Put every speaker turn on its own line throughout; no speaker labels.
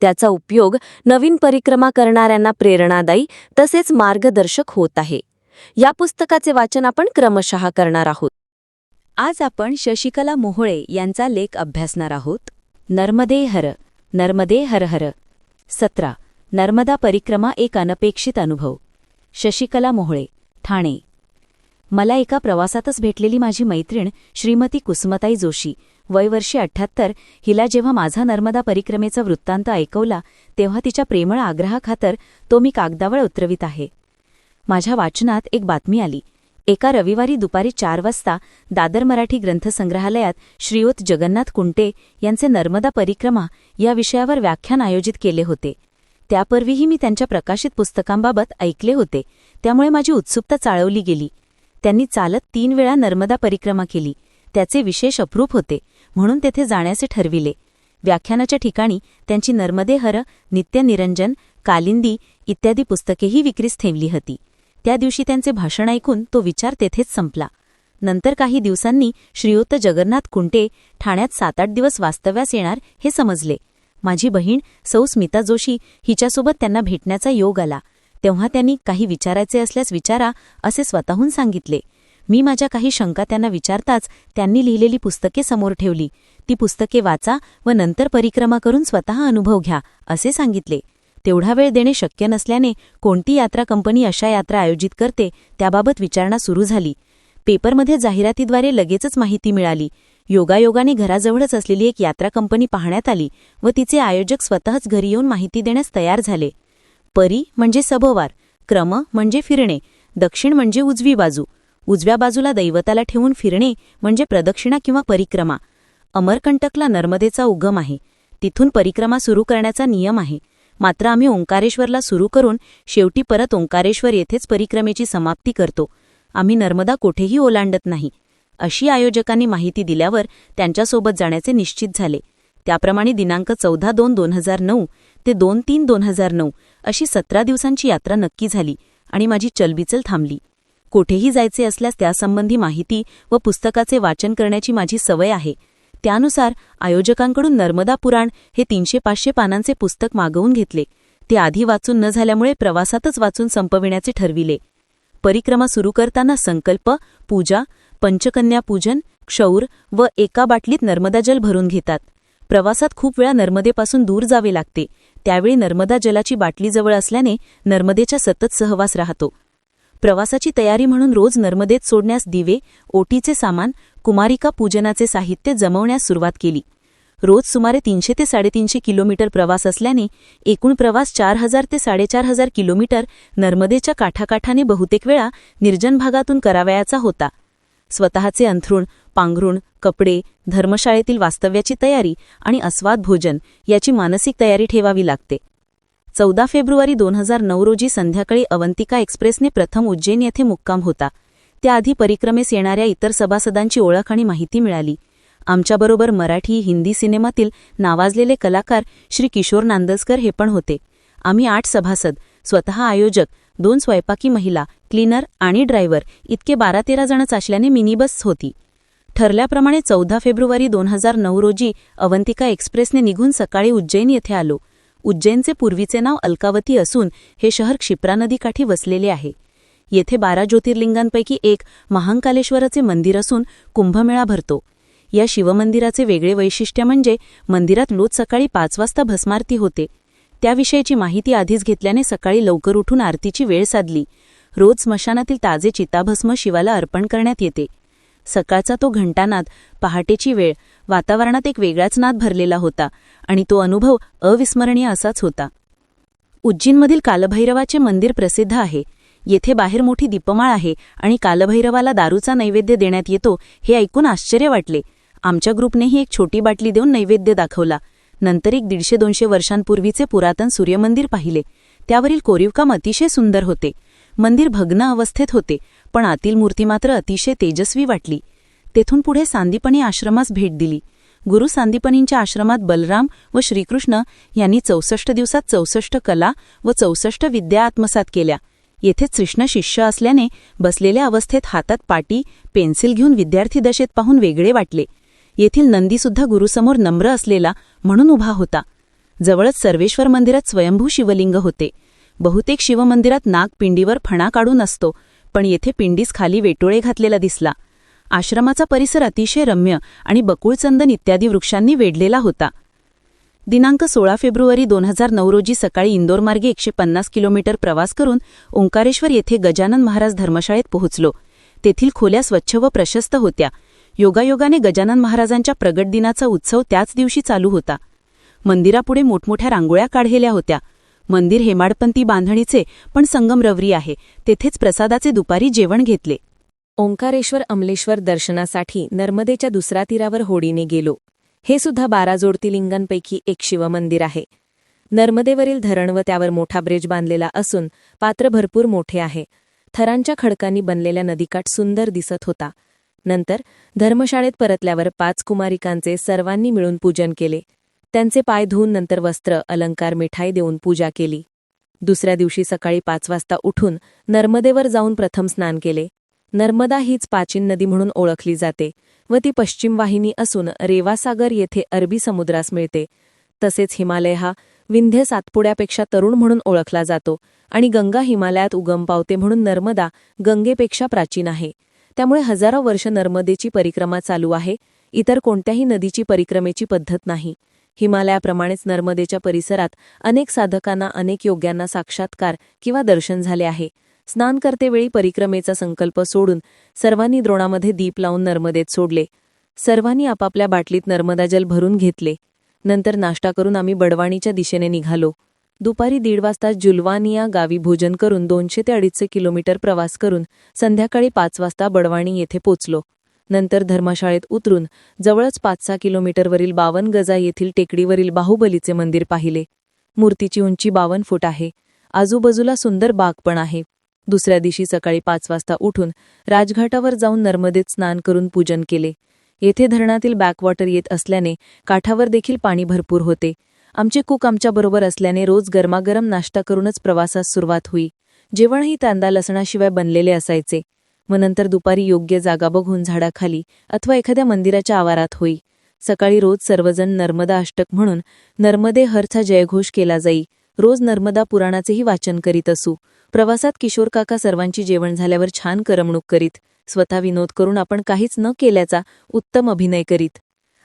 त्याचा उपयोग नवीन परिक्रमा करणाऱ्यांना प्रेरणादायी तसेच मार्गदर्शक होत आहे. या पुस्तकाचे वाचन आपण क्रमशः करणार आहोत. आज आपण शशिकला मोहोळे यांचा लेख अभ्यासणार आहोत. नर्मदे हर नर्मदे हर हर. सतरा. नर्मदा परिक्रमा एक अनपेक्षित अनुभव. शशिकला मोहोळे ठाणे. मला एका प्रवासातच भेटलेली माझी मैत्रीण श्रीमती कुसुमताई जोशी वयवर्षी अठ्ठ्याहत्तर हिला जेव्हा माझा नर्मदा परिक्रमेचा वृत्तांत ऐकवला तेव्हा तिच्या प्रेमळ आग्रहाखातर तो मी कागदावर उतरवित आहे. माझ्या वाचनात एक बातमी आली. एका रविवारी दुपारी चार वाजता दादर मराठी ग्रंथसंग्रहालयात श्रीयुत जगन्नाथ कुंटे यांचे नर्मदा परिक्रमा या विषयावर व्याख्यान आयोजित केले होते. त्यापूर्वीही मी त्यांच्या प्रकाशित पुस्तकांबाबत ऐकले होते. त्यामुळे माझी उत्सुकता चाळवली गेली. त्यांनी चालत तीन वेळा नर्मदा परिक्रमा केली. त्याचे विशेष अप्रूप होते. म्हणून तेथे जाण्याचे ठरविले. व्याख्यानाच्या ठिकाणी त्यांची नर्मदे हर नित्यनिरंजन कालिंदी इत्यादी पुस्तकेही विक्रीस ठेवली होती. त्या दिवशी त्यांचे भाषण ऐकून तो विचार तेथेच संपला. नंतर काही दिवसांनी श्रीयुत जगन्नाथ कुंटे ठाण्यात सात आठ दिवस वास्तव्यास येणार हे समजले. माझी बहीण सौ स्मिता जोशी हिच्यासोबत त्यांना भेटण्याचा योग आला. तेव्हा त्यांनी काही विचारायचे असल्यास विचारा असे स्वतःहून सांगितले. मी माझ्या काही शंका त्यांना विचारताच त्यांनी लिहिलेली पुस्तके समोर ठेवली. ती पुस्तके वाचा व नंतर परिक्रमा करून स्वतः अनुभव घ्या असे सांगितले. तेवढा वेळ देणे शक्य नसल्याने कोणती यात्रा कंपनी अशा यात्रा आयोजित करते त्याबाबत विचारणा सुरू झाली. पेपरमध्ये जाहिरातीद्वारे लगेचच माहिती मिळाली. योगायोगाने घराजवळच असलेली एक यात्रा कंपनी पाहण्यात आली व तिचे आयोजक स्वतःच घरी येऊन माहिती देण्यास तयार झाले. परी म्हणजे सभोवार क्रम म्हणजे फिरणे दक्षिण म्हणजे उजवी बाजू उजव्या बाजूला दैवताला ठेवून फिरणे म्हणजे प्रदक्षिणा किंवा परिक्रमा. अमरकंटकला नर्मदेचा उगम आहे. तिथून परिक्रमा सुरू करण्याचा नियम आहे. मात्र आम्ही ओंकारेश्वरला सुरू करून शेवटी परत ओंकारेश्वर येथेच परिक्रमेची समाप्ती करतो. आम्ही नर्मदा कोठेही ओलांडत नाही. अशी आयोजकांनी माहिती दिल्यावर त्यांच्यासोबत जाण्याचे निश्चित झाले. त्याप्रमाणे दिनांक चौदा दोन दोन हजार नऊ ते दोन तीन दोन हजार नऊ अशी सतरा दिवसांची यात्रा नक्की झाली आणि माझी चलबिचल थांबली. कुठेही जायचे असल्यास त्यासंबंधी माहिती व पुस्तकाचे वाचन करण्याची माझी सवय आहे. त्यानुसार आयोजकांकडून नर्मदा पुराण हे तीनशे पाचशे पानांचे पुस्तक मागवून घेतले. ते आधी वाचून न झाल्यामुळे प्रवासातच वाचून संपविण्याचे ठरविले. परिक्रमा सुरू करताना संकल्प पूजा पंचकन्या पूजन क्षौर व एका बाटलीत नर्मदा जल भरून घेतात. प्रवासात खूप वेळा नर्मदेपासून दूर जावे लागते. त्यावेळी नर्मदा जलाची बाटली जवळ असल्याने नर्मदेच्या सतत सहवास राहतो. प्रवासाची तयारी म्हणून रोज नर्मदेत सोडण्यास दिवे ओटीचे सामान कुमारिका पूजनाचे साहित्य जमवण्यास सुरुवात केली. रोज सुमारे तीनशे ते साडेतीनशे किलोमीटर प्रवास असल्याने एकूण प्रवास चार हजार ते साडेचार हजार किलोमीटर नर्मदेच्या काठाकाठाने बहुतेक वेळा निर्जन भागातून करावयाचा होता. स्वतःचे अंथरूण पांघरुण कपडे धर्मशाळेतील वास्तव्याची तयारी आणि अस्वाद भोजन याची मानसिक तयारी ठेवावी लागते. चौदा फेब्रुवारी दोन हजार नऊ रोजी संध्याकाळी अवंतिका एक्सप्रेसने प्रथम उज्जैन येथे मुक्काम होता. त्याआधी परिक्रमेस येणाऱ्या इतर सभासदांची ओळख आणि माहिती मिळाली. आमच्याबरोबर मराठी हिंदी सिनेमातील नावाजलेले कलाकार श्री किशोर नांदसकर हे पण होते. आम्ही आठ सभासद स्वतः आयोजक दोन स्वयंपाकी महिला क्लीनर आणि ड्रायव्हर इतके बारा तेरा जणच असल्याने मिनी बस होती. ठरल्याप्रमाणे चौदा फेब्रुवारी दोन हजार नऊ रोजी अवंतिका एक्सप्रेसने निघून सकाळी उज्जैन येथे आलो. उज्जैनचे पूर्वीचे नाव अलकावती असून हे शहर क्षिप्रा नदीकाठी वसलेले आहे. येथे बारा ज्योतिर्लिंगांपैकी एक महांकालेश्वराचे मंदिर असून कुंभमेळा भरतो. या शिवमंदिराचे वेगळे वैशिष्ट्य म्हणजे मंदिरात रोज सकाळी पाच वाजता भस्मारती होते. त्याविषयीची माहिती आधीच घेतल्याने सकाळी लवकर उठून आरतीची वेळ साधली. रोज स्मशानातील ताजे चिताभस्म शिवाला अर्पण करण्यात येते. सकाळचा तो घंटानाद पहाटेची वेळ वातावरणात एक वेगळाच नाद भरलेला होता आणि तो अनुभव अविस्मरणीय असाच होता. उज्जैनमधील कालभैरवाचे मंदिर प्रसिद्ध आहे. येथे बाहेर मोठी दीपमाळ आहे आणि कालभैरवाला दारूचा नैवेद्य देण्यात येतो हे ऐकून आश्चर्य वाटले. आमच्या ग्रुपनेही एक छोटी बाटली देऊन नैवेद्य दाखवला. नंतर एक दीडशे दोनशे वर्षांपूर्वीचे पुरातन सूर्यमंदिर पाहिले. त्यावरील कोरीवकाम अतिशय सुंदर होते. मंदिर भग्न अवस्थेत होते पण आतील मूर्ती मात्र अतिशय तेजस्वी वाटली. तेथून पुढे सांदीपणी आश्रमास भेट दिली. गुरु सांदीपनींच्या आश्रमात बलराम व श्रीकृष्ण यांनी चौसष्ट दिवसात चौसष्ट कला व चौसष्ट विद्या आत्मसात केल्या. येथे कृष्ण शिष्य असल्याने बसलेल्या अवस्थेत हातात पाटी पेन्सिल घेऊन विद्यार्थी दशेत पाहून वेगळे वाटले. येथील नंदीसुद्धा गुरुसमोर नम्र असलेला म्हणून उभा होता. जवळच सर्वेश्वर मंदिरात स्वयंभू शिवलिंग होते. बहुतेक शिवमंदिरात नागपिंडीवर फणा काढून असतो. पण येथे पिंडीस खाली वेटोळे घातलेला दिसला. आश्रमाचा परिसर अतिशय रम्य आणि बकुळचंदन इत्यादी वृक्षांनी वेढलेला होता. दिनांक सोळा फेब्रुवारी दोन हजार नऊ रोजी सकाळी इंदोरमार्गे एकशे पन्नास किलोमीटर प्रवास करून ओंकारेश्वर येथे गजानन महाराज धर्मशाळेत पोहोचलो. तेथील खोल्या स्वच्छ व प्रशस्त होत्या. योगायोगाने गजानन महाराजांच्या प्रगट दिनाचा उत्सव त्याच दिवशी चालू होता. मंदिरापुढे मोठमोठ्या रांगोळ्या काढलेल्या होत्या. मंदिर हेमाडपंथी बांधणीचे पण संगमरवरी आहे. तेथेच प्रसादाचे दुपारी जेवण घेतले.
ओंकारेश्वर अमलेश्वर दर्शनासाठी नर्मदेच्या दुसऱ्या तीरावर होडीने गेलो. हे सुद्धा बारा जोडतीलिंगांपैकी एक शिवमंदिर आहे. नर्मदेवरील धरण व त्यावर मोठा ब्रिज बांधलेला असून पात्र भरपूर मोठे आहे. थरांच्या खडकांनी बनलेल्या नदीकाठ सुंदर दिसत होता. नंतर धर्मशाळेत परतल्यावर पाच कुमारिकांचे सर्वांनी मिळून पूजन केले. त्यांचे पाय धुवून नंतर वस्त्र अलंकार मिठाई देऊन पूजा केली. दुसऱ्या दिवशी सकाळी पाच वाजता उठून नर्मदेवर जाऊन प्रथम स्नान केले. नर्मदा हीच पाचीन नदी म्हणून ओळखली जाते व ती पश्चिम वाहिनी असून रेवासागर येथे अरबी समुद्रास मिळते. तसेच हिमालय हा विंध्य सातपुड्यापेक्षा तरुण म्हणून ओळखला जातो आणि गंगा हिमालयात उगम पावते म्हणून नर्मदा गंगेपेक्षा प्राचीन आहे. त्यामुळे हजारो वर्ष नर्मदेची परिक्रमा चालू आहे. इतर कोणत्याही नदीची परिक्रमेची पद्धत नाही. हिमालयाप्रमाणेच नर्मदेच्या परिसरात अनेक साधकांना अनेक योग्यांना साक्षात्कार किंवा दर्शन झाले आहे. स्नान करतेवेळी परिक्रमेचा संकल्प सोडून सर्वांनी द्रोणामध्ये दीप लावून नर्मदेत सोडले. सर्वांनी आपापल्या बाटलीत नर्मदा जल भरून घेतले. नंतर नाश्ता करून आम्ही बडवाणीच्या दिशेने निघालो. दुपारी दीड वाजता जुलवानिया गावी भोजन करून दोनशे ते अडीचशे किलोमीटर प्रवास करून संध्याकाळी पाच वाजता बडवाणी येथे पोचलो. नंतर धर्मशाळेत उतरून जवळच पाच सहा किलोमीटरवरील बावन गजा येथील टेकडीवरील बाहुबलीचे मंदिर पाहिले. मूर्तीची उंची बावन फूट आहे. आजूबाजूला सुंदर बाग पण आहे. दुसऱ्या दिवशी सकाळी पाच वाजता उठून राजघाटावर जाऊन नर्मदेत स्नान करून पूजन केले. येथे धरणातील बॅकवॉटर येत असल्याने काठावर देखील पाणी भरपूर होते. आमचे कुक आमच्याबरोबर असल्याने रोज गरमागरम नाश्ता करूनच प्रवासास सुरुवात होई. जेवणही तांदा लसणाशिवाय बनलेले असायचे. व नंतर दुपारी योग्य जागा बघून झाडाखाली अथवा एखाद्या मंदिराच्या आवारात होई. सकाळी रोज सर्वजण नर्मदा अष्टक म्हणून नर्मदे हरचा जयघोष केला जाई. रोज नर्मदा पुराणाचेही वाचन करीत असू. प्रवासात किशोर काका सर्वांची जेवण झाल्यावर छान करमणूक करीत. स्वतः विनोद करून आपण काहीच न केल्याचा उत्तम अभिनय करीत.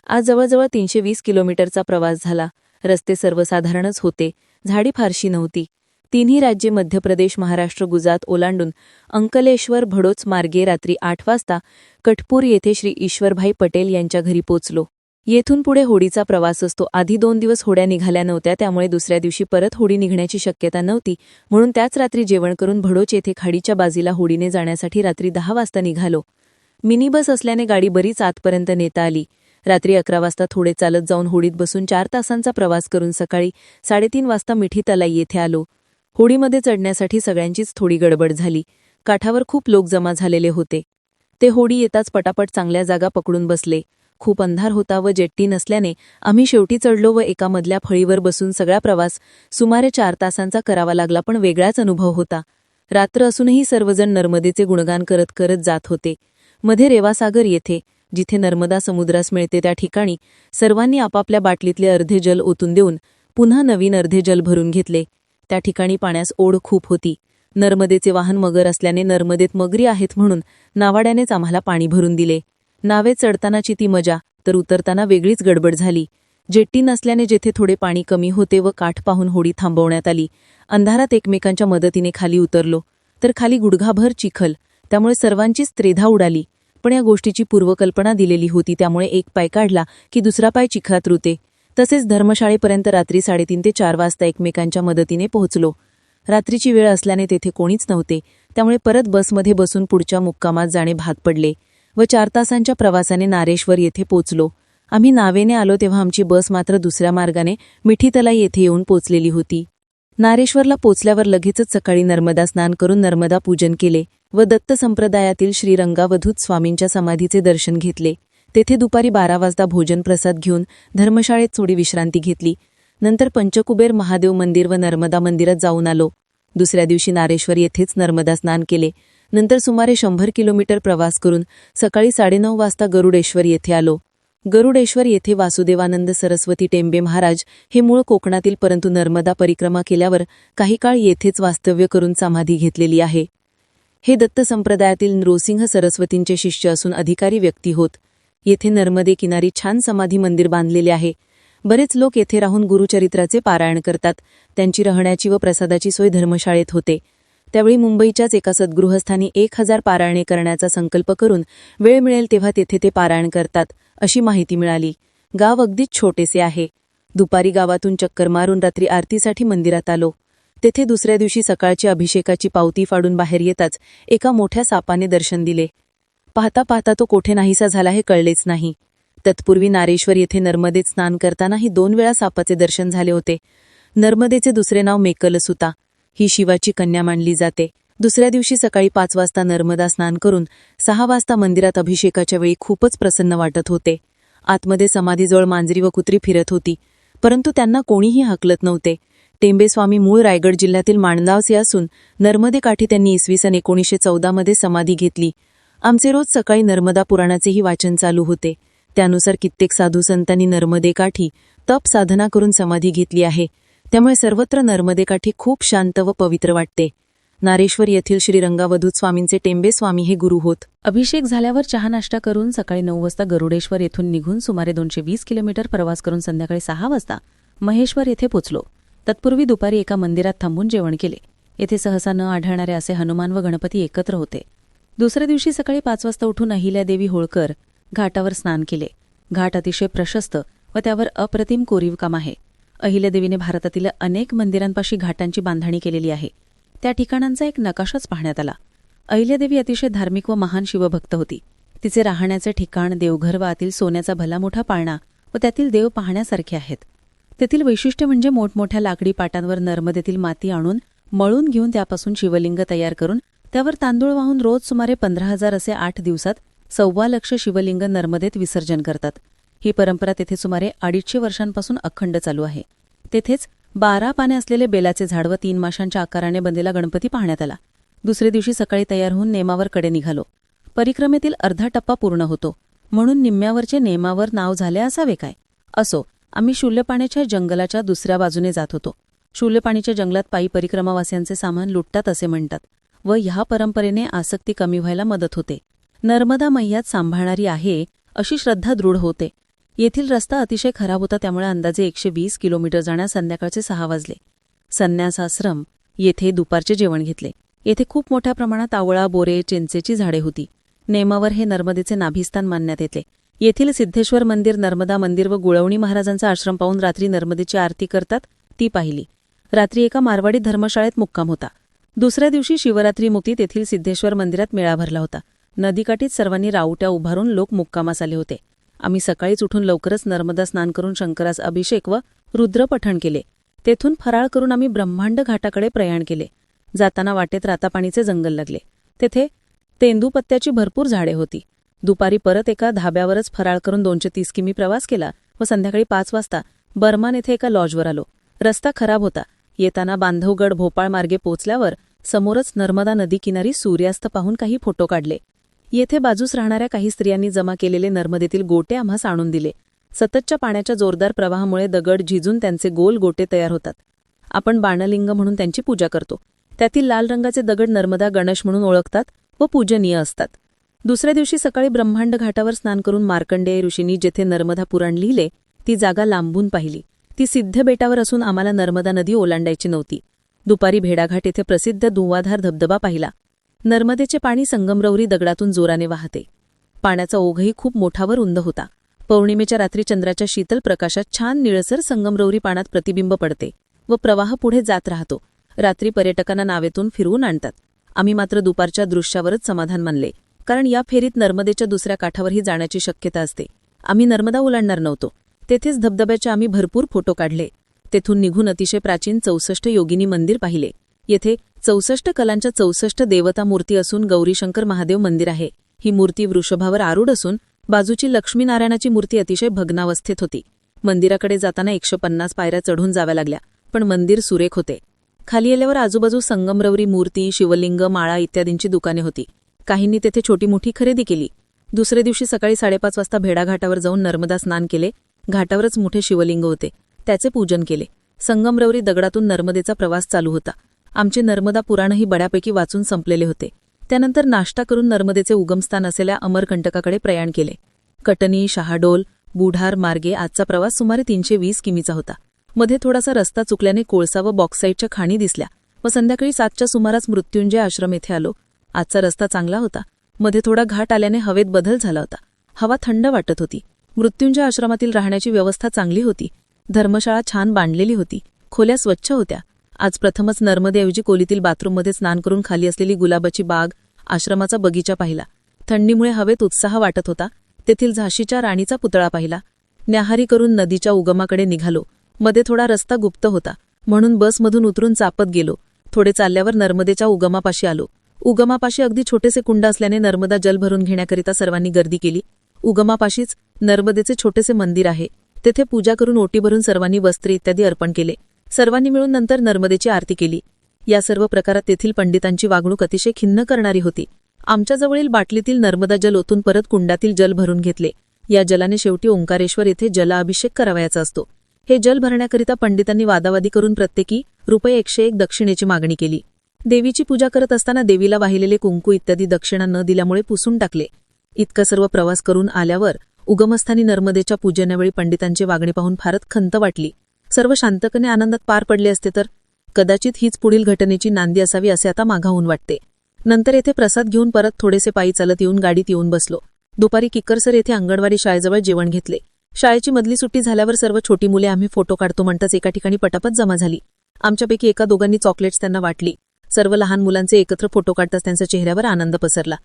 आज जवळजवळ तीनशे वीस किलोमीटरचा प्रवास झाला. रस्ते सर्वसाधारणच होते. झाडी फारशी नव्हती. तिन्ही राज्ये मध्य प्रदेश महाराष्ट्र गुजरात ओलांडून अंकलेश्वर भडोच मार्गे रात्री आठ वाजता कटपूर येथे श्री ईश्वरभाई पटेल यांच्या घरी पोचलो. येथून पुढे होडीचा प्रवास असतो. आधी दोन दिवस होड्या निघाल्या नव्हत्या त्यामुळे दुसऱ्या दिवशी परत होडी निघण्याची शक्यता नव्हती. म्हणून त्याच रात्री जेवण करून भडोच येथे खाडीच्या बाजूला होडीने जाण्यासाठी रात्री दहा वाजता निघालो. मिनी बस असल्याने गाडी बरीच आतपर्यंत नेता आली. रात्री अकरा वाजता थोडे चालत जाऊन होडीत बसून चार तासांचा प्रवास करून सकाळी साडेतीन वाजता मिठी तलाई येथे आलो. होडीमध्ये चढण्यासाठी सगळ्यांचीच थोडी गडबड झाली. काठावर खूप लोक जमा झालेले होते. ते होडी येताच पटापट चांगल्या जागा पकडून बसले. खूप अंधार होता व जेट्टी नसल्याने आम्ही शेवटी चढलो व एका मधल्या फळीवर बसून सगळा प्रवास सुमारे चार तासांचा करावा लागला पण वेगळाच अनुभव होता. रात्र असूनही सर्वजण नर्मदेचे गुणगान करत करत जात होते. मध्ये रेवासागर येथे जिथे नर्मदा समुद्रास मिळते त्या ठिकाणी सर्वांनी आपापल्या बाटलीतले अर्धे जल ओतून देऊन पुन्हा नवीन अर्धे जल भरून घेतले. त्या ठिकाणी पाण्यास ओढ खूप होती. नर्मदेचे वाहन मगर असल्याने नर्मदेत मगरी आहेत म्हणून नावाड्यानेच आम्हाला पाणी भरून दिले. नावे चढतानाची ती मजा तर उतरताना वेगळीच गडबड झाली. जेट्टी नसल्याने जेथे थोडे पाणी कमी होते व काठ पाहून होडी थांबवण्यात आली. अंधारात एकमेकांच्या मदतीने खाली उतरलो. तर खाली गुडघाभर चिखल. त्यामुळे सर्वांचीच त्रेधा उडाली. पण या गोष्टीची पूर्वकल्पना दिलेली होती. त्यामुळे एक पाय काढला की दुसरा पाय चिखलात रुते. तसेच धर्मशाळेपर्यंत रात्री साडेतीन ते चार वाजता एकमेकांच्या मदतीने पोहोचलो. रात्रीची वेळ असल्याने तेथे कोणीच नव्हते. त्यामुळे परत बसमध्ये बसून पुढच्या मुक्कामात जाणे भाग पडले व चार तासांच्या प्रवासाने नारेश्वर येथे पोचलो आम्ही नावेने आलो तेव्हा आमची बस मात्र दुसऱ्या मार्गाने मिठीतलाई येथे येऊन पोचलेली होती.
नारेश्वरला पोचल्यावर लगेचच सकाळी नर्मदा स्नान करून नर्मदा पूजन केले व दत्त संप्रदायातील श्रीरंगावधूत स्वामींच्या समाधीचे दर्शन घेतले. तेथे दुपारी बारा वाजता भोजन प्रसाद घेऊन धर्मशाळेत थोडी विश्रांती घेतली. नंतर पंचकुबेर महादेव मंदिर व नर्मदा मंदिरात जाऊन आलो. दुसऱ्या दिवशी नारेश्वर येथेच नर्मदा स्नान केले. नंतर सुमारे शंभर किलोमीटर प्रवास करून सकाळी साडेनऊ वाजता गरुडेश्वर येथे आलो. गरुडेश्वर येथे वासुदेवानंद सरस्वती टेंबे महाराज हे मूळ कोकणातील परंतु नर्मदा परिक्रमा केल्यावर काही काळ येथेच वास्तव्य करून समाधी घेतलेली आहे. हे दत्त संप्रदायातील नृसिंह सरस्वतींचे शिष्य असून अधिकारी व्यक्ती होत. येथे नर्मदे किनारी छान समाधी मंदिर बांधलेले आहे. बरेच लोक येथे राहून गुरुचरित्राचे पारायण करतात. त्यांची राहण्याची व प्रसादाची सोय धर्मशाळेत होते. त्यावेळी मुंबईच्याच एका सद्गृहस्थानी एक हजार पारायणे करण्याचा संकल्प करून वेळ मिळेल तेव्हा तेथे ते पारायण करतात अशी माहिती मिळाली. गाव अगदीच छोटेसे आहे. दुपारी गावातून चक्कर मारून रात्री आरतीसाठी मंदिरात आलो. तेथे दुसऱ्या दिवशी सकाळची अभिषेकाची पावती फाडून बाहेर येताच एका मोठ्या सापाने दर्शन दिले. पाहता पाहता तो कोठे नाहीसा झाला हे कळलेच नाही. तत्पूर्वी नारेश्वर येथे नर्मदेत स्नान करतानाही दोन वेळा सापाचे दर्शन झाले होते. नर्मदेचे दुसरे नाव मेकलसुता ही शिवाची कन्या मानली जाते. दुसऱ्या दिवशी सकाळी पाच वाजता नर्मदा स्नान करून सहा वाजता मंदिरात अभिषेकाच्या वेळी खूपच प्रसन्न वाटत होते. आतमध्ये समाधीजवळ मांजरी व कुत्री फिरत होती. परंतु त्यांना कोणीही हकलत नव्हते. टेंबेस्वामी मूळ रायगड जिल्ह्यातील माणगावचे असून नर्मदे काठी त्यांनी इसवी सन एकोणीसशे चौदामध्ये समाधी घेतली. आमचे रोज सकाळी नर्मदा पुराणाचेही वाचन चालू होते. त्यानुसार कित्येक साधू संतांनी नर्मदेकाठी तप साधना करून समाधी घेतली आहे. त्यामुळे सर्वत्र नर्मदेकाठी खूप शांत व पवित्र वाटते. नारेश्वर येथील श्रीरंगावधूत स्वामींचे टेंबे स्वामी हे गुरु होत.
अभिषेक झाल्यावर चहा नाश्ता करून सकाळी नऊ वाजता गरुडेश्वर येथून निघून सुमारे दोनशे वीस किलोमीटर प्रवास करून संध्याकाळी सहा वाजता महेश्वर येथे पोचलो. तत्पूर्वी दुपारी एका मंदिरात थांबून जेवण केले. येथे सहसा न आढळणारे असे हनुमान व गणपती एकत्र होते. दुसऱ्या दिवशी सकाळी पाच वाजता उठून अहिल्यादेवी होळकर घाटावर स्नान केले. घाट अतिशय प्रशस्त व त्यावर अप्रतिम कोरीव काम आहे अहिल्यादेवीने भारतातील अनेक मंदिरांपाशी घाटांची बांधणी केलेली आहे. त्या ठिकाणांचा एक नकाशाच पाहण्यात आला. अहिल्यादेवी अतिशय धार्मिक व महान शिवभक्त होती. तिचे राहण्याचे ठिकाण देवघर व आतील सोन्याचा भला मोठा पाळणा व त्यातील देव पाहण्यासारखे आहेत. तेथील वैशिष्ट्य म्हणजे मोठमोठ्या लाकडी पाटांवर नर्मदेतील माती आणून मळून घेऊन त्यापासून शिवलिंग तयार करून त्यावर तांदूळ वाहून रोज सुमारे पंधरा हजार असे आठ दिवसात सव्वा लक्ष शिवलिंग नर्मदेत विसर्जन करतात. ही परंपरा तेथे सुमारे अडीचशे वर्षांपासून अखंड चालू आहे. तेथेच बारा पाने असलेले बेलाचे झाड व तीन माशांच्या आकाराने बनलेला गणपती पाहण्यात आला. दुसऱ्या दिवशी सकाळी तयार होऊन नेमावर कडे निघालो. परिक्रमेतील अर्धा टप्पा पूर्ण होतो. म्हणून निम्म्यावरचे नेमावर नाव झाले असावे काय? असो आम्ही शूल्यपाण्याच्या जंगलाच्या दुसऱ्या बाजूने जात होतो. शूल्यपाणीच्या जंगलात पायी परिक्रमावासियांचे सामान लुटतात असे म्हणतात. व ह्या परंपरेने आसक्ती कमी व्हायला मदत होते. नर्मदा मैयात सांभाळणारी आहे अशी श्रद्धा दृढ होते. येथील रस्ता अतिशय खराब होता त्यामुळे अंदाजे एकशे वीस किलोमीटर जाण्यास संध्याकाळचे सहा वाजले. संन्यासाश्रम येथे दुपारचे जेवण घेतले. येथे खूप मोठ्या प्रमाणात आवळा बोरे चिंचेची झाडे होती. नेमावर हे नर्मदेचे नाभिस्थान मानण्यात येते. येथील सिद्धेश्वर मंदिर नर्मदा मंदिर व गुळवणी महाराजांचा आश्रम पाहून रात्री नर्मदेची आरती करतात ती पाहिली. रात्री एका मारवाडी धर्मशाळेत मुक्काम होता. दुसऱ्या दिवशी शिवरात्री मुक्ती तेथील सिद्धेश्वर मंदिरात मेळा भरला होता. नदीकाठीच सर्वांनी राऊट्या उभारून लोक मुक्कामास आले होते. आम्ही सकाळीच उठून लवकरच नर्मदा स्नान करून शंकरास अभिषेक व रुद्रपठण केले. तेथून फराळ करून आम्ही ब्रह्मांड घाटाकडे प्रयाण केले. जाताना वाटेत रातापाणीचे जंगल लागले. तेथे तेंदूपत्त्याची भरपूर झाडे होती. दुपारी परत एका धाब्यावरच फराळ करून दोनशे तीस किमी प्रवास केला व संध्याकाळी पाच वाजता बर्मान येथे एका लॉजवर आलो. रस्ता खराब होता. येताना बांधवगड भोपाळ मार्गे पोचल्यावर समोरच नर्मदा नदी किनारी सूर्यास्त पाहून काही फोटो काढले. येथे बाजूस राहणाऱ्या काही स्त्रियांनी जमा केलेले नर्मदेतील गोटे आम्हास आणून दिले. सततच्या पाण्याच्या जोरदार प्रवाहामुळे दगड झिजून त्यांचे गोल गोटे तयार होतात. आपण बाणलिंग म्हणून त्यांची पूजा करतो. त्यातील लाल रंगाचे दगड नर्मदा गणेश म्हणून ओळखतात व पूजनीय असतात. दुसऱ्या दिवशी सकाळी ब्रह्मांड घाटावर स्नान करून मार्कंडेय ऋषींनी जेथे नर्मदा पुराण लिहिले ती जागा लांबून पाहिली. ती सिद्ध बेटावर असून आम्हाला नर्मदा नदी ओलांडायची नव्हती. दुपारी भेडाघाट येथे प्रसिद्ध धुवाधार धबधबा पाहिला. नर्मदेचे पाणी संगमरवरी दगडातून जोराने वाहते. पाण्याचा ओघही खूप मोठावर उंद होता. पौर्णिमेच्या रात्री चंद्राच्या शीतल प्रकाशात छान निळसर संगमरवरी पाण्यात प्रतिबिंब पडते व प्रवाह पुढे जात राहतो. रात्री पर्यटकांना नावेतून फिरवून आणतात. आम्ही मात्र दुपारच्या दृश्यावरच समाधान मानले कारण या फेरीत नर्मदेच्या दुसऱ्या काठावरही जाण्याची शक्यता असते. आम्ही नर्मदा ओलांडणार नव्हतो. तेथेच धबधब्याचे आम्ही भरपूर फोटो काढले. तेथून निघून अतिशय प्राचीन चौसष्ट योगिनी मंदिर पाहिले. येथे चौसष्ट कलांच्या चौसष्ट देवता मूर्ती असून गौरीशंकर महादेव मंदिर आहे. ही मूर्ती वृषभावर आरूढ असून बाजूची लक्ष्मीनारायणाची मूर्ती अतिशय भग्नावस्थेत होती. मंदिराकडे जाताना एकशे पन्नास पायऱ्या चढून जाव्या लागल्या पण मंदिर सुरेख होते. खाली आल्यावर आजूबाजू संगमरवरी मूर्ती शिवलिंग माळा इत्यादींची दुकाने होती. काहींनी तेथे छोटी मोठी खरेदी केली. दुसऱ्या दिवशी सकाळी साडेपाच वाजता भेडाघाटावर जाऊन नर्मदा स्नान केले. घाटावरच मोठे शिवलिंग होते. त्याचे पूजन केले. संगमरवरी दगडातून नर्मदेचा प्रवास चालू होता. आमचे नर्मदा पुराणही बड्यापैकी वाचून संपलेले होते. त्यानंतर नाश्ता करून नर्मदेचे उगमस्थान असलेल्या अमरकंटकाकडे प्रयाण केले. कटनी शहाडोल बुढार मार्गे आजचा प्रवास सुमारे तीनशे वीस किमीचा होता. मध्ये थोडासा रस्ता चुकल्याने कोळसा व बॉक्साईटच्या खाणी दिसल्या व संध्याकाळी सातच्या सुमारास मृत्युंजय आश्रम येथे आलो. आजचा रस्ता चांगला होता. मध्ये थोडा घाट आल्याने हवेत बदल झाला होता. हवा थंड वाटत होती. मृत्यूंच्या आश्रमातील राहण्याची व्यवस्था चांगली होती. धर्मशाळा छान बांधलेली होती. खोल्या स्वच्छ होत्या. आज प्रथमच नर्मदेऐवजी कोलीतील बाथरूममध्ये स्नान करून खाली असलेली गुलाबाची बाग आश्रमाचा बगीचा पाहिला. थंडीमुळे हवेत उत्साह वाटत होता. तेथील झाशीच्या राणीचा पुतळा पाहिला. न्याहारी करून नदीच्या उगमाकडे निघालो. मध्ये थोडा रस्ता गुप्त होता. म्हणून बसमधून उतरून चापत गेलो. थोडे चालल्यावर नर्मदेच्या उगमापाशी आलो. उगमापाशी अगदी छोटेसे कुंड असल्याने नर्मदा जल भरून घेण्याकरिता सर्वांनी गर्दी केली. उगमापाशीच नर्मदेचे छोटेसे मंदिर आहे. तेथे पूजा करून ओटी भरून सर्वांनी वस्त्रे इत्यादी अर्पण केले. सर्वांनी मिळून नंतर नर्मदेची आरती केली. या सर्व प्रकारात तेथील पंडितांची वागणूक अतिशय खिन्न करणारी होती. आमच्याजवळील बाटलीतील नर्मदा जल ओतून परत कुंडातील जल भरून घेतले. या जलाने शेवटी ओंकारेश्वर येथे जलाभिषेक करावयाचा असतो. हे जल भरण्याकरिता पंडितांनी वादावादी करून प्रत्येकी रुपये एकशे एक दक्षिणेची मागणी केली. देवीची पूजा करत असताना देवीला वाहिलेले कुंकू इत्यादी दक्षिणा न दिल्यामुळे पुसून टाकले. इतकं सर्व प्रवास करून आल्यावर उगमस्थानी नर्मदेच्या पूजनावेळी पंडितांची वागणी पाहून फारच खंत वाटली. सर्व शांतकने आनंदात पार पडले असते तर कदाचित हीच पुढील घटनेची नांदी असावी असे आता मागाहून वाटते. नंतर येथे प्रसाद घेऊन परत थोडेसे पायी चालत येऊन गाडीत येऊन बसलो. दुपारी किक्करसर येथे अंगणवाडी शाळेजवळ जेवण घेतले. शाळेची मधली सुट्टी झाल्यावर सर्व छोटी मुले आम्ही फोटो काढतो म्हणताच एका ठिकाणी पटापट जमा झाली. आमच्यापैकी एका दोघांनी चॉकलेट्स त्यांना वाटली. सर्व लहान मुलांचे एकत्र फोटो काढताच त्यांच्या चेहऱ्यावर आनंद पसरला.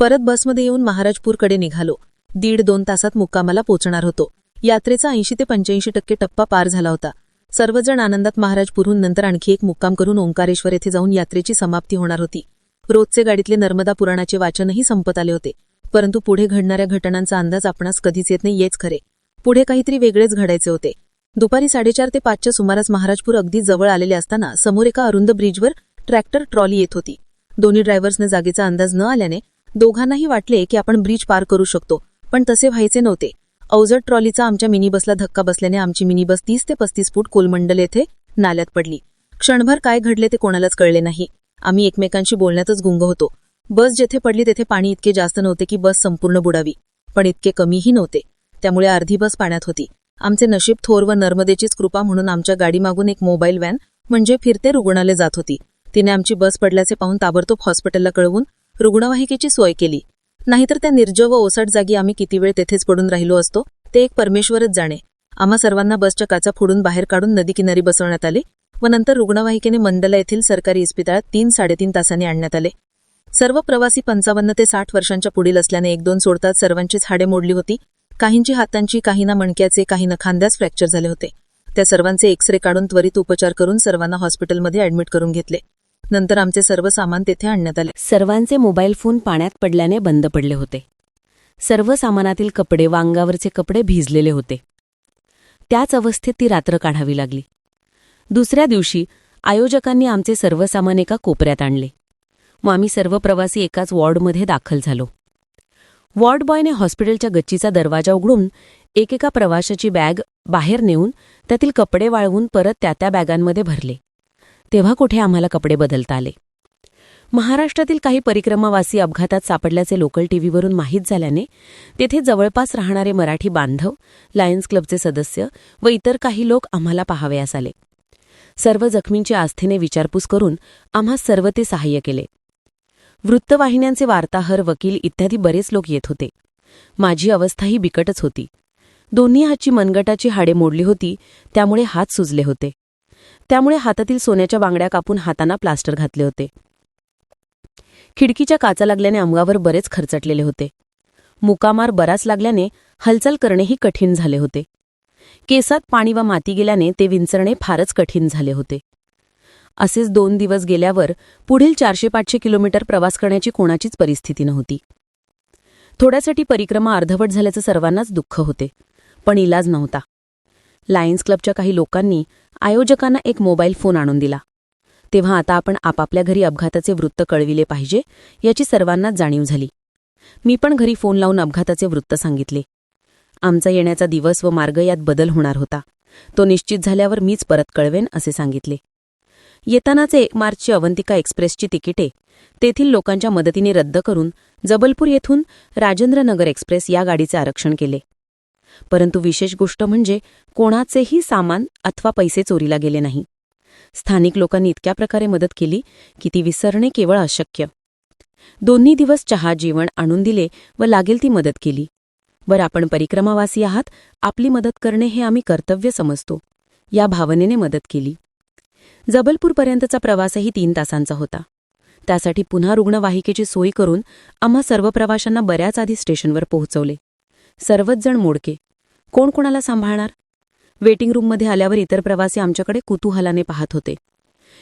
परत बसमध्ये येऊन महाराजपूरकडे निघालो. दीड दोन तासात मुक्कामाला पोचणार होतो. यात्रेचा ऐंशी ते पंच्याऐंशी टक्के टप्पा पार झाला होता. सर्वजण आनंदात महाराजपूरहून नंतर आणखी एक मुक्काम करून ओंकारेश्वर येथे जाऊन यात्रेची समाप्ती होणार होती. रोजचे गाडीतले नर्मदा पुराणाचे वाचनही संपत आले होते. परंतु पुढे घडणाऱ्या घटनांचा अंदाज आपणास कधीच येत नाही येच खरे. पुढे काहीतरी वेगळेच घडायचे होते. दुपारी साडेचार ते पाचच्या सुमारास महाराजपूर अगदी जवळ आलेले असताना समोर एका अरुंद ब्रिजवर ट्रॅक्टर ट्रॉली येत होती. दोन्ही ड्रायव्हर्सने जागेचा अंदाज न आल्याने दोघांनाही वाटले की आपण ब्रिज पार करू शकतो पण तसे व्हायचे नव्हते. अवजड ट्रॉलीचा आमच्या मिनी बसला धक्का बसल्याने आमची मिनी बस तीस ते पस्तीस फूट कोलमंडल येथे नाल्यात पडली. क्षणभर काय घडले ते कोणालाच कळले नाही. आम्ही एकमेकांशी बोलण्यातच गुंग होतो. बस जेथे पडली तेथे पाणी इतके जास्त नव्हते की बस संपूर्ण बुडावी पण इतके कमीही नव्हते. त्यामुळे अर्धी बस पाण्यात होती. आमचे नशीब थोर व नर्मदेचीच कृपा म्हणून आमच्या गाडीमागून एक मोबाईल व्हॅन म्हणजे फिरते रुग्णालय जात होती. तिने आमची बस पडल्याचे पाहून ताबडतोब हॉस्पिटलला कळवून रुग्णवाहिकेची सोय केली. नाहीतर त्या निर्जव व ओसट जागी आम्ही किती वेळ तेथेच पडून राहिलो असतो ते एक परमेश्वरच जाणे. आम्हा सर्वांना बसच्या काचा फोडून बाहेर काढून नदी किनारी बसवण्यात आले व नंतर रुग्णवाहिकेने मंडला येथील सरकारी इस्पितळात तीन साडेतीन तासांनी आणण्यात आले. सर्व प्रवासी पंचावन्न ते साठ वर्षांच्या पुढील असल्याने एक दोन सोडतात सर्वांचीच हाडे मोडली होती. काहींची हातांची काहींना मणक्याचे काहींना खांद्यास फ्रॅक्चर झाले होते. त्या सर्वांचे एक्सरे काढून त्वरित उपचार करून सर्वांना हॉस्पिटलमध्ये ऍडमिट करून घेतले. नंतर आमचे सर्व सामान तेथे आणण्यात आले.
सर्वांचे मोबाईल फोन पाण्यात पडल्याने बंद पडले होते. सर्व सामानातील कपडे वांगावरचे कपडे भिजलेले होते. त्याच अवस्थेत ती रात्र काढावी लागली. दुसऱ्या दिवशी आयोजकांनी आमचे सर्व सामान एका कोपऱ्यात आणले. मग आम्ही सर्व प्रवासी एकाच वॉर्डमध्ये दाखल झालो. वॉर्ड बॉयने हॉस्पिटलच्या गच्चीचा दरवाजा उघडून एकेका प्रवाशाची बॅग बाहेर नेऊन त्यातील कपडे वाळवून परत त्या त्या बॅगांमध्ये भरले. तेव्हा कुठे आम्हाला कपडे बदलता आले? महाराष्ट्रातील काही परिक्रमावासी अपघातात सापडल्याचे लोकल टीव्हीवरून माहीत झाल्याने तेथे जवळपास राहणारे मराठी बांधव लायन्स क्लबचे सदस्य व इतर काही लोक आम्हाला पाहावयास आले. सर्व जखमींची आस्थेने विचारपूस करून आम्हा सर्व ते सहाय्य केले. वृत्तवाहिन्यांचे वार्ताहर वकील इत्यादी बरेच लोक येत होते. माझी अवस्थाही बिकटच होती. दोन्ही हातची मनगटाची हाडे मोडली होती त्यामुळे हात सुजले होते. त्यामुळे हातातील सोन्याच्या बांगड्या कापून हातांना प्लास्टर घातले होते. खिडकीच्या काचा लागल्याने अंगावर बरेच खरचटलेले होते. मुकामार बराच लागल्याने हालचाल करणेही कठीण झाले होते. केसात पाणी व माती गेल्याने ते विंचरणे फारच कठीण झाले होते. असेच दोन दिवस गेल्यावर पुढील चारशे पाचशे किलोमीटर प्रवास करण्याची कोणाचीच परिस्थिती नव्हती. थोड्यासाठी परिक्रमा अर्धवट झाल्याचं सर्वांनाच दुःख होते पण इलाज नव्हता. लायन्स क्लबच्या काही लोकांनी आयोजकांना एक मोबाईल फोन आणून दिला. तेव्हा आता आपण आपापल्या घरी अपघाताचे वृत्त कळविले पाहिजे याची सर्वांनाच जाणीव झाली. मी पण घरी फोन लावून अपघाताचे वृत्त सांगितले. आमचा येण्याचा दिवस व मार्ग यात बदल होणार होता. तो निश्चित झाल्यावर मीच परत कळवेन असे सांगितले. येतानाचे एक मार्चची अवंतिका एक्सप्रेसची तिकिटे तेथील लोकांच्या मदतीने रद्द करून जबलपूर येथून राजेंद्रनगर एक्सप्रेस या गाडीचे आरक्षण केले. परंतु विशेष गोष्ट म्हणजे कोणाचेही सामान अथवा पैसे चोरीला गेले नाही. स्थानिक लोकांनी इतक्या प्रकारे मदत केली की ती विसरणे केवळ अशक्य. दोन्ही दिवस चहा जेवण आणून दिले व लागेल ती मदत केली. वर आपण परिक्रमावासी आहात. आपली मदत करणे हे आम्ही कर्तव्य समजतो. या भावनेने मदत केली. जबलपूरपर्यंतचा प्रवासही तीन तासांचा होता. त्यासाठी पुन्हा रुग्णवाहिकेची सोय करून आम्हा सर्व प्रवाशांना बऱ्याच आधी स्टेशनवर पोहोचवले. सर्वच जण मोडके. कोण कोणाला सांभाळणार? वेटिंग रूममध्ये आल्यावर इतर प्रवासी आमच्याकडे कुतूहलाने पाहत होते.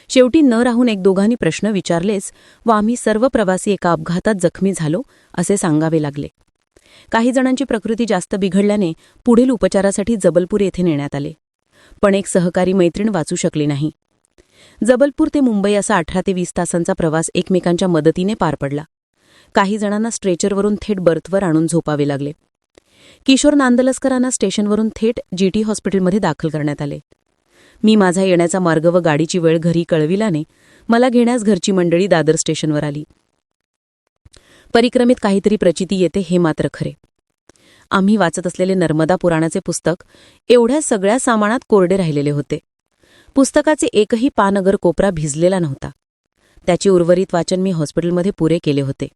शेवटी न राहून एक दोघांनी प्रश्न विचारलेच व आम्ही सर्व प्रवासी एका अपघातात जखमी झालो असे सांगावे लागले. काही जणांची प्रकृती जास्त बिघडल्याने पुढील उपचारासाठी जबलपूर येथे नेण्यात आले. पण एक सहकारी मैत्रीण वाचू शकली नाही. जबलपूर ते मुंबई असा अठरा ते वीस तासांचा प्रवास एकमेकांच्या मदतीने पार पडला. काही जणांना स्ट्रेचरवरून थेट बर्थवर आणून झोपावे लागले. किशोर नांदलस्करांना स्टेशनवरून थेट जीटी हॉस्पिटलमध्ये दाखल करण्यात आले. मी माझा येण्याचा मार्ग व गाडीची वेळ घरी कळविल्याने मला घेण्यास घरची मंडळी दादर स्टेशनवर आली. परिक्रमेत काहीतरी प्रचिती येते हे मात्र खरे. आम्ही वाचत असलेले नर्मदा पुराणाचे पुस्तक एवढ्या सगळ्या सामानात कोरडे राहिलेले होते. पुस्तकाचे एकही पानगर कोपरा भिजलेला नव्हता. त्याचे उर्वरित वाचन मी हॉस्पिटलमध्ये पुरे केले होते.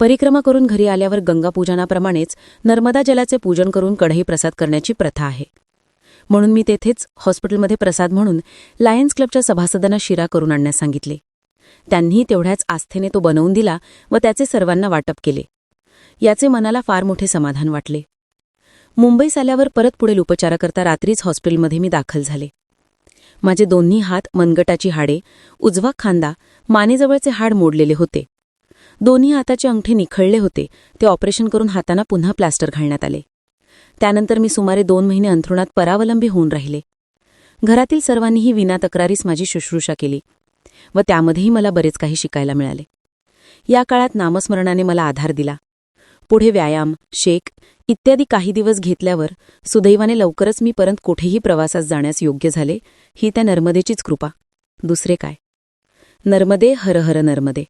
परिक्रमा करून घरी आल्यावर गंगापूजनाप्रमाणेच नर्मदा जलाचे पूजन करून कढई प्रसाद करण्याची प्रथा आहे. म्हणून मी तेथेच हॉस्पिटलमध्ये प्रसाद म्हणून लायन्स क्लबच्या सभासदांना शिरा करून आणण्यास सांगितले. त्यांनीही तेवढ्याच आस्थेने तो बनवून दिला व त्याचे सर्वांना वाटप केले. याचे मनाला फार मोठे समाधान वाटले. मुंबईस आल्यावर परत पुढील उपचाराकरता रात्रीच हॉस्पिटलमध्ये मी दाखल झाले. माझे दोन्ही हात मनगटाची हाडे उजवा खांदा मानेजवळचे हाड मोडलेले होते. दोन्ही हाताचे अंगठे निखळले होते. ते ऑपरेशन करून हातांना पुन्हा प्लास्टर घालण्यात आले. त्यानंतर मी सुमारे दोन महिने अंथरुणात परावलंबी होऊन राहिले. घरातील सर्वांनीही विना तक्रारीस माझी शुश्रूषा केली व त्यामध्येही मला बरेच काही शिकायला मिळाले. या काळात नामस्मरणाने मला आधार दिला. पुढे व्यायाम शेक इत्यादी काही दिवस घेतल्यावर सुदैवाने लवकरच मी परत कुठेही प्रवासात जाण्यास योग्य झाले ही त्या नर्मदेचीच कृपा. दुसरे काय? नर्मदे हर हर नर्मदे.